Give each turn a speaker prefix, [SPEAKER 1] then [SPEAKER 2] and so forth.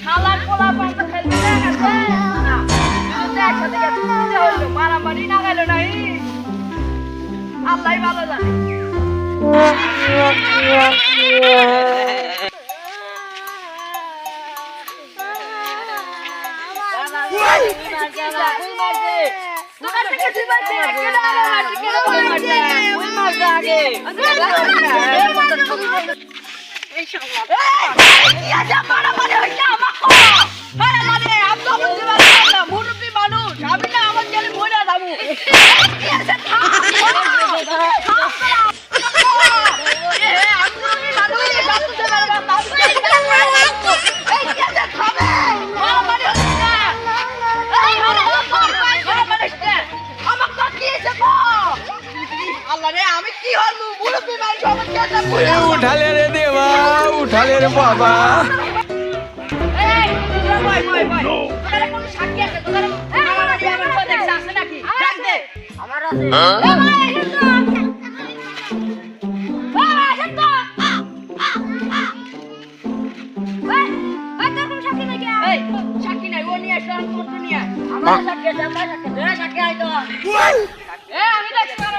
[SPEAKER 1] শালার পোলা পান্তা খেলতে একসাথে মারামারি না গেল নাই আল্লাহ ভালো জানে মানুষ আমি না আমার গেলে মরে যাব। আল্লাহ রে আমি কি হলু মুরব্বি মানুষ আমার কেটে
[SPEAKER 2] উঠালে রে দেবা উঠালে রে বাবা
[SPEAKER 1] এই তোরা বয় বয় বয় তোরা কোন সাক্ষী আছে তোরা আমার বাড়ি আমার কথা আছে নাকি ডাক দে
[SPEAKER 3] আমার আছে
[SPEAKER 1] এ ভাই হেতো এ ভাই হেতো এই সাক্ষী নাই ও নিয়ে আসলাম করতে নিয়ে আয়।
[SPEAKER 3] আমার সাথে আমার সাথে ধরে সাথে আইতো
[SPEAKER 1] এ আমি দেখতে পারো